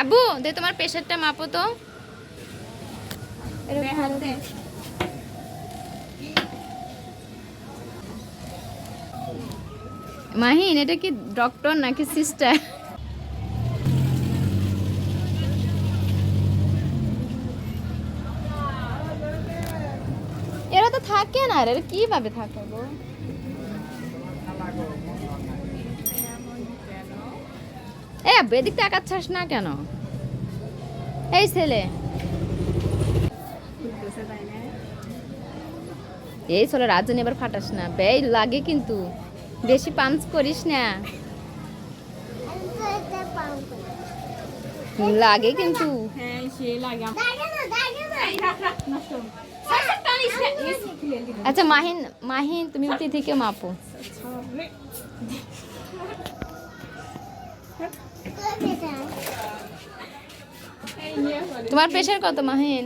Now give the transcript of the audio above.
আব্বু দে তোমার প্রেশারটা মাপো তো। মাহিন এটা কি ডক্টর নাকি সিস্টার? এরা তো থাকে না এরা কীভাবে থাকে গো? এ এদিক তাকাচ্ছাস না কেন? এই ছেলে। এই চলে রাজন এবার ফাটাস না। ব্যয় লাগে কিন্তু। বেশি পাঞ্চ করিস না। লাগে কিন্তু। আচ্ছা মাহিন মাহিন, তুমি উঠে থেকে মাপো। তোমার প্রেশার কত মাহিন?